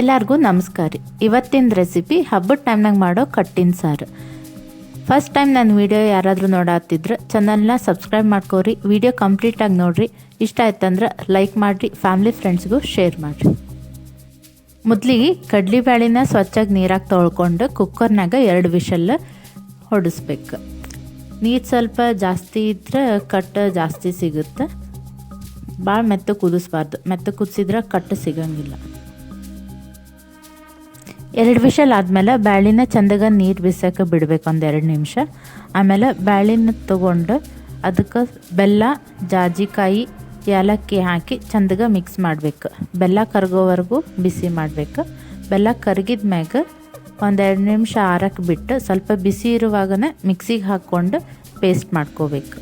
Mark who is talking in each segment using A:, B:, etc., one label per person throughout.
A: ಎಲ್ಲರಿಗೂ ನಮಸ್ಕಾರ. ರೀ ಇವತ್ತಿನ ರೆಸಿಪಿ ಹಬ್ಬದ ಟೈಮ್ನಾಗ ಮಾಡೋ ಕಟ್ಟಿನ ಸಾರು. ಫಸ್ಟ್ ಟೈಮ್ ನನ್ನ ವಿಡಿಯೋ ಯಾರಾದರೂ ನೋಡತ್ತಿದ್ರೆ ಚಾನಲ್ನ ಸಬ್ಸ್ಕ್ರೈಬ್ ಮಾಡ್ಕೋರಿ ವಿಡಿಯೋ ಕಂಪ್ಲೀಟಾಗಿ ನೋಡಿರಿ. ಇಷ್ಟ ಆಯ್ತಂದ್ರೆ ಲೈಕ್ ಮಾಡಿರಿ ಫ್ಯಾಮ್ಲಿ ಫ್ರೆಂಡ್ಸ್ಗೂ ಶೇರ್ ಮಾಡಿರಿ. ಮೊದಲಿಗೆ ಕಡ್ಲಿಬ್ಯಾಳಿನ ಸ್ವಚ್ಛಾಗಿ ನೀರಾಗಿ ತೊಳ್ಕೊಂಡು ಕುಕ್ಕರ್ನಾಗ ಎರಡು ವಿಷಲ್ ಹೊಡಿಸ್ಬೇಕು. ನೀರು ಸ್ವಲ್ಪ ಜಾಸ್ತಿ ಇದ್ರೆ ಕಟ್ಟ ಜಾಸ್ತಿ ಸಿಗುತ್ತೆ. ಭಾಳ ಮೆತ್ತ ಕುದಿಸ್ಬಾರ್ದು. ಮೆತ್ತ ಕುದಿಸಿದ್ರೆ ಕಟ್ಟು ಸಿಗಂಗಿಲ್ಲ. ಎರಡು ವಿಷಲ್ ಆದಮೇಲೆ ಬ್ಯಾಳಿನ ಚಂದಾಗ ನೀರು ಬಿಸಕ್ಕೆ ಬಿಡಬೇಕು ಒಂದು ಎರಡು ನಿಮಿಷ. ಆಮೇಲೆ ಬ್ಯಾಳಿನ ತೊಗೊಂಡು ಅದಕ್ಕೆ ಬೆಲ್ಲ, ಜಾಜಿಕಾಯಿ, ಏಲಕ್ಕಿ ಹಾಕಿ ಚಂದಗ ಮಿಕ್ಸ್ ಮಾಡಬೇಕು. ಬೆಲ್ಲ ಕರಗೋವರೆಗೂ ಬಿಸಿ ಮಾಡಬೇಕು. ಬೆಲ್ಲ ಕರಗಿದ ಮ್ಯಾಗ ಒಂದೆರಡು ನಿಮಿಷ ಆರಕ್ಕೆ ಬಿಟ್ಟು ಸ್ವಲ್ಪ ಬಿಸಿ ಇರುವಾಗನೇ ಮಿಕ್ಸಿಗೆ ಹಾಕ್ಕೊಂಡು ಪೇಸ್ಟ್ ಮಾಡ್ಕೋಬೇಕು.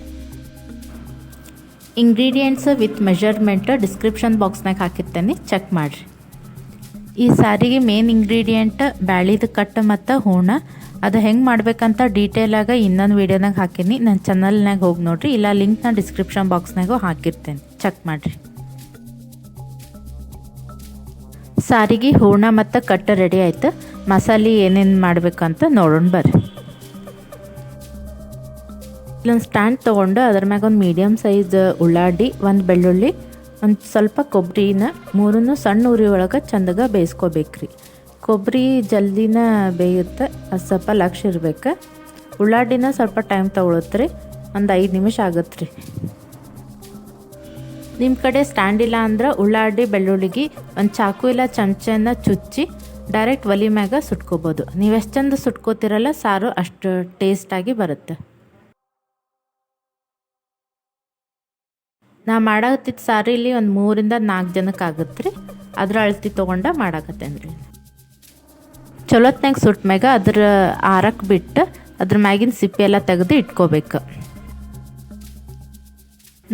A: ಇಂಗ್ರೀಡಿಯೆಂಟ್ಸ್ ವಿತ್ ಮೆಷರ್ಮೆಂಟ್ ಡಿಸ್ಕ್ರಿಪ್ಷನ್ ಬಾಕ್ಸ್ನಾಗ ಹಾಕಿರ್ತೇನೆ. ಚೆಕ್ ಮಾಡಿರಿ. ಈ ಸಾರಿಗೆ ಮೇನ್ ಇಂಗ್ರೀಡಿಯೆಂಟ್ ಬ್ಯಾಳಿದ ಕಟ್ಟು ಮತ್ತು ಹೂಣ ಅದು ಹೆಂಗೆ ಮಾಡ್ಬೇಕಂತ ಡೀಟೇಲಾಗಿ ಇನ್ನೊಂದು ವೀಡಿಯೋನಾಗ ಹಾಕೀನಿ. ನನ್ನ ಚಾನಲ್ನಾಗ ಹೋಗಿ ನೋಡ್ರಿ. ಇಲ್ಲ ಲಿಂಕ್ ಲಿಂಕ್ನ ಡಿಸ್ಕ್ರಿಪ್ಷನ್ ಬಾಕ್ಸ್ನಾಗೂ ಹಾಕಿರ್ತೇನೆ. ಚೆಕ್ ಮಾಡಿರಿ. ಸಾರಿಗೆ ಹೂರ್ಣ ಮತ್ತು ಕಟ್ಟು ರೆಡಿ ಆಯ್ತು. ಮಸಾಲೆ ಏನೇನು ಮಾಡ್ಬೇಕಂತ ನೋಡೋಣ ಬರ್ರಿ. ಇಲ್ಲೊಂದು ಸ್ಟ್ಯಾಂಡ್ ತೊಗೊಂಡು ಅದ್ರ ಮ್ಯಾಗ ಒಂದು ಮೀಡಿಯಮ್ ಸೈಜ್ ಉಳ್ಳಾಡಿ, ಒಂದು ಬೆಳ್ಳುಳ್ಳಿ ಒಂದು ಸ್ವಲ್ಪ ಕೊಬ್ಬರಿನ ಮೂರನ್ನು ಸಣ್ಣ ಉರಿ ಒಳಗೆ ಚಂದಗೆ ಬೇಯಿಸ್ಕೋಬೇಕ್ರಿ. ಕೊಬ್ಬರಿ ಜಲ್ದಿನ ಬೇಯುತ್ತೆ, ಅದು ಸ್ವಲ್ಪ ಲಕ್ಷ ಇರ್ಬೇಕು. ಉಳ್ಳಾಡಿನ ಸ್ವಲ್ಪ ಟೈಮ್ ತೊಗೊಳುತ್ತೆ ಒಂದು ಐದು ನಿಮಿಷ ಆಗುತ್ತೆ ರೀ ನಿಮ್ಮ ಕಡೆ ಸ್ಟ್ಯಾಂಡ್ ಇಲ್ಲ ಅಂದ್ರೆ ಉಳ್ಳಾಡಿ ಬೆಳ್ಳುಳ್ಳಿಗೆ ಒಂದು ಚಾಕು ಇಲ್ಲ ಚಮಚನ ಚುಚ್ಚಿ ಡೈರೆಕ್ಟ್ ಒಲಿ ಮ್ಯಾಗ ಸುಟ್ಕೋಬೋದು. ನೀವು ಎಷ್ಟು ಚಂದ ಸುಟ್ಕೋತಿರಲ್ಲ ಸಾರು ಅಷ್ಟು ಟೇಸ್ಟಾಗಿ ಬರುತ್ತೆ. ನಾ ಮಾಡಾಕತ್ತಿದ್ದ ಸಾರಿ ಇಲ್ಲಿ ಒಂದು ಮೂರಿಂದ ನಾಲ್ಕು ಜನಕ್ಕೆ ಆಗುತ್ತೆ ರೀ ಅದ್ರ ಅಳತಿ ತೊಗೊಂಡ ಮಾಡಾಕತ್ತೇನೆ ರೀ ಚಲೋತ್ನಾಗ ಸುಟ್ಟ ಮ್ಯಾಗ ಅದ್ರ ಆರಕ್ಕೆ ಬಿಟ್ಟು ಅದ್ರ ಮ್ಯಾಗಿನ ಸಿಪ್ಪೆ ಎಲ್ಲ ತೆಗೆದು ಇಟ್ಕೋಬೇಕು.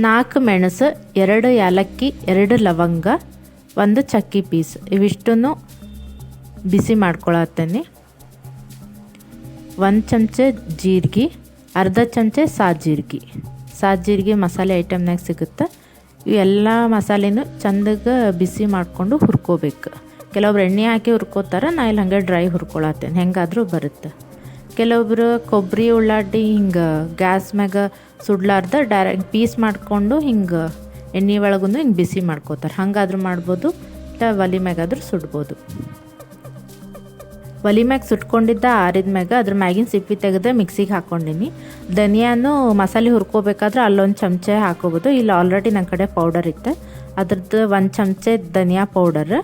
A: ನಾಲ್ಕು ಮೆಣಸು, ಎರಡು ಏಲಕ್ಕಿ ಎರಡು ಲವಂಗ, ಒಂದು ಚಕ್ಕಿ ಪೀಸ್ ಇವಿಷ್ಟನ್ನು ಬಿಸಿ ಮಾಡ್ಕೊಳತ್ತೇನೆ. ಒಂದು ಚಮಚ ಜೀರಿಗೆ, ಅರ್ಧ ಚಮಚ ಸಾಜೀರಿಗೆ. ಸಾಜೀರಿಗೆ ಮಸಾಲೆ ಐಟಮ್ನಾಗ ಸಿಗುತ್ತೆ. ಇವೆಲ್ಲ ಮಸಾಲೆನೂ ಚಂದಗೆ ಬಿಸಿ ಮಾಡಿಕೊಂಡು ಹುರ್ಕೋಬೇಕು. ಕೆಲವೊಬ್ರು ಎಣ್ಣೆ ಹಾಕಿ ಹುರ್ಕೋತಾರೆ, ನಾ ಇಲ್ಲಿ ಹಂಗೆ ಡ್ರೈ ಹುರ್ಕೊಳತ್ತೇನೆ. ಹೆಂಗಾದರೂ ಬರುತ್ತೆ. ಕೆಲವೊಬ್ರು ಕೊಬ್ಬರಿ ಉಳ್ಳಾಡಿ ಹಿಂಗೆ ಗ್ಯಾಸ್ ಮ್ಯಾಗ ಸುಡ್ಲಾರ್ದ ಡೈರೆಕ್ಟ್ ಪೀಸ್ ಮಾಡಿಕೊಂಡು ಹಿಂಗೆ ಎಣ್ಣೆ ಒಳಗೂ ಹಿಂಗೆ ಬಿಸಿ ಮಾಡ್ಕೋತಾರೆ. ಹಂಗಾದ್ರೂ ಮಾಡ್ಬೋದು, ಇಲ್ಲ ಒಲಿ ಮ್ಯಾಗಾದ್ರೂ ಸುಡ್ಬೋದು. ಒಲಿ ಮ್ಯಾಗ ಸುಟ್ಕೊಂಡಿದ್ದ, ಆರಿದ ಮ್ಯಾಗ ಅದ್ರ ಮ್ಯಾಗಿನ ಸಿಪ್ಪಿ ತೆಗೆದ್ರೆ ಮಿಕ್ಸಿಗೆ ಹಾಕ್ಕೊಂಡಿನಿ ಧನಿಯಾನು ಮಸಾಲೆ ಹುರ್ಕೋಬೇಕಾದ್ರೆ ಅಲ್ಲೊಂದು ಚಮಚೆ ಹಾಕೋಬೋದು. ಇಲ್ಲಿ ಆಲ್ರೆಡಿ ನನ್ನ ಕಡೆ ಪೌಡರ್ ಇತ್ತು. ಅದ್ರದ್ದು ಒಂದು ಚಮಚೆ ಧನಿಯಾ ಪೌಡರ್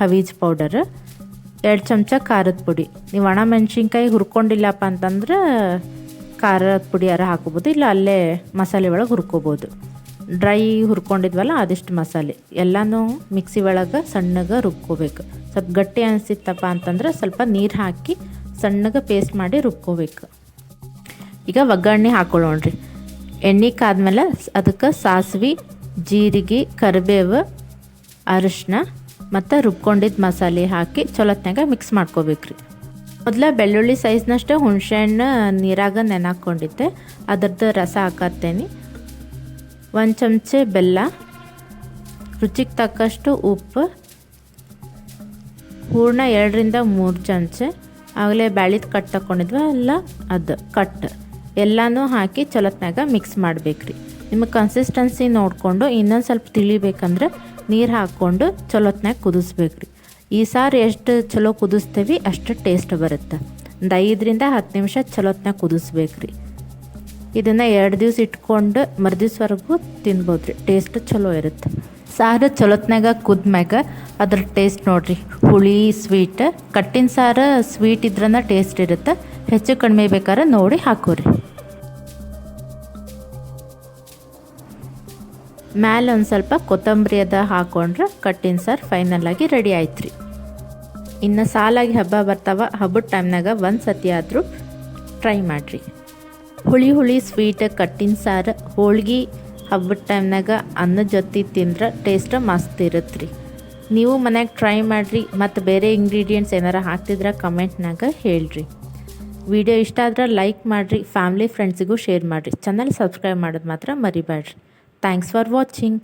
A: ಹವೀಜ್ ಪೌಡರ್ ಎರಡು ಚಮಚ ಖಾರದ ಪುಡಿ. ನೀವು ಒಣ ಮೆಣಸಿನ್ಕಾಯಿ ಹುರ್ಕೊಂಡಿಲ್ಲಪ್ಪ ಅಂತಂದ್ರೆ ಖಾರದ ಪುಡಿ ಯಾರ ಹಾಕೋಬೋದು. ಇಲ್ಲ ಅಲ್ಲೇ ಮಸಾಲೆ ಒಳಗೆ ಹುರ್ಕೋಬೋದು. ಡ್ರೈ ಹುರ್ಕೊಂಡಿದ್ವಲ್ಲ ಅದಿಷ್ಟು ಮಸಾಲೆ. ಎಲ್ಲನೂ ಮಿಕ್ಸಿ ಒಳಗೆ ಸಣ್ಣಗೆ ರುಬ್ಕೋಬೇಕು. ಸ್ವಲ್ಪ ಗಟ್ಟಿ ಅನಿಸಿತ್ತಪ್ಪ ಅಂತಂದ್ರೆ ಸ್ವಲ್ಪ ನೀರು ಹಾಕಿ ಸಣ್ಣಗೆ ಪೇಸ್ಟ್ ಮಾಡಿ ರುಬ್ಕೋಬೇಕು. ಈಗ ಒಗ್ಗರಣೆ ಹಾಕೊಳ್ಳೋಣ್ರಿ ಎಣ್ಣೆ ಕಾದ್ಮೇಲೆ ಅದಕ್ಕೆ ಸಾಸಿವೆ, ಜೀರಿಗೆ, ಕರಿಬೇವು ಅರಿಶಿನ ಮತ್ತು ರುಬ್ಕೊಂಡಿದ್ದ ಮಸಾಲೆ ಹಾಕಿ ಚಲೋತ್ನಾಗ ಮಿಕ್ಸ್ ಮಾಡ್ಕೋಬೇಕ್ರಿ. ಮೊದಲ ಬೆಳ್ಳುಳ್ಳಿ ಸೈಜ್ನಷ್ಟೇ ಹುಣಸೆಹಣ್ಣು ನೀರಾಗ ನೆನಾಕೊಂಡಿದ್ದೆ. ಅದರದ್ದು ರಸ ಹಾಕತ್ತೇನೆ. ಒಂದು ಚಮಚೆ ಬೆಲ್ಲ, ರುಚಿಗೆ ತಕ್ಕಷ್ಟು ಉಪ್ಪು, ಹೂರ್ಣ ಎರಡರಿಂದ ಮೂರು ಚಮಚೆ, ಆಗಲೇ ಬ್ಯಾಳಿದ ಕಟ್ ತಗೊಂಡಿದ್ವ ಅಲ್ಲ ಅದು ಕಟ್. ಎಲ್ಲನೂ ಹಾಕಿ ಚಲೋತ್ನಾಗ ಮಿಕ್ಸ್ ಮಾಡಬೇಕ್ರಿ. ನಿಮಗೆ ಕನ್ಸಿಸ್ಟೆನ್ಸಿ ನೋಡಿಕೊಂಡು ಇನ್ನೊಂದು ಸ್ವಲ್ಪ ತಿಳಿಬೇಕಂದ್ರೆ ನೀರು ಹಾಕ್ಕೊಂಡು ಚಲೋತ್ನಾಗ ಕುದಿಸ್ಬೇಕ್ರಿ. ಈ ಸಾರು ಎಷ್ಟು ಚಲೋ ಕುದಿಸ್ತೀವಿ ಅಷ್ಟು ಟೇಸ್ಟ್ ಬರುತ್ತೆ. ಒಂದು ಐದರಿಂದ ಹತ್ತು ನಿಮಿಷ ಚಲೋತ್ನಾಗ ಕುದಿಸ್ಬೇಕ್ರಿ. ಇದನ್ನು ಎರಡು ದಿವ್ಸ ಇಟ್ಕೊಂಡು ಮರುದಿವ್ಸವರೆಗೂ ತಿನ್ಬೋದು ರೀ ಟೇಸ್ಟ್ ಚಲೋ ಇರುತ್ತೆ. ಸಾರು ಚಲೋತ್ನಾಗ ಕುದ್ಮ್ಯಾಗ ಅದ್ರ ಟೇಸ್ಟ್ ನೋಡ್ರಿ. ಹುಳಿ ಸ್ವೀಟ್ ಕಟ್ಟಿನ ಸಾರು ಸ್ವೀಟ್ ಇದ್ರನ್ನ ಟೇಸ್ಟ್ ಇರುತ್ತೆ. ಹೆಚ್ಚು ಕಡಿಮೆ ಬೇಕಾದ್ರೆ ನೋಡಿ ಹಾಕೋರಿ. ಮ್ಯಾಲೆ ಒಂದು ಸ್ವಲ್ಪ ಕೊತ್ತಂಬರಿ ಅದ ಹಾಕೊಂಡ್ರೆ ಕಟ್ಟಿನ ಸಾರು ಫೈನಲ್ ಆಗಿ ರೆಡಿ ಆಯ್ತು ರೀ ಇನ್ನು ಸಾಲಾಗಿ ಹಬ್ಬ ಬರ್ತಾವ, ಹಬ್ಬದ ಟೈಮ್ನಾಗ ಒಂದು ಸತಿ ಆದರೂ ಟ್ರೈ ಮಾಡಿರಿ. ಹುಳಿ ಹುಳಿ ಸ್ವೀಟ್ ಕಟ್ಟಿನ ಸಾರು ಹೋಳಿಗೆ ಹಬ್ಬದ ಟೈಮ್ನಾಗ ಅನ್ನ ಜೊತೆ ತಿಂದ್ರೆ ಟೇಸ್ಟ್ ಮಸ್ತ್ ಇರುತ್ತೆ ರೀ ನೀವು ಮನೆಯಾಗ ಟ್ರೈ ಮಾಡಿರಿ, ಮತ್ತು ಬೇರೆ ಇಂಗ್ರೀಡಿಯೆಂಟ್ಸ್ ಏನಾರ ಹಾಕ್ತಿದ್ರೆ ಕಮೆಂಟ್ನಾಗ ಹೇಳ್ರಿ. ವಿಡಿಯೋ ಇಷ್ಟ ಆದ್ರೆ ಲೈಕ್ ಮಾಡಿರಿ ಫ್ಯಾಮ್ಲಿ ಫ್ರೆಂಡ್ಸಿಗೂ ಶೇರ್ ಮಾಡಿರಿ. ಚಾನಲ್ ಸಬ್ಸ್ಕ್ರೈಬ್ ಮಾಡೋದು ಮಾತ್ರ ಮರಿಬೇಡ್ರಿ ಥ್ಯಾಂಕ್ಸ್ ಫಾರ್ ವಾಚಿಂಗ್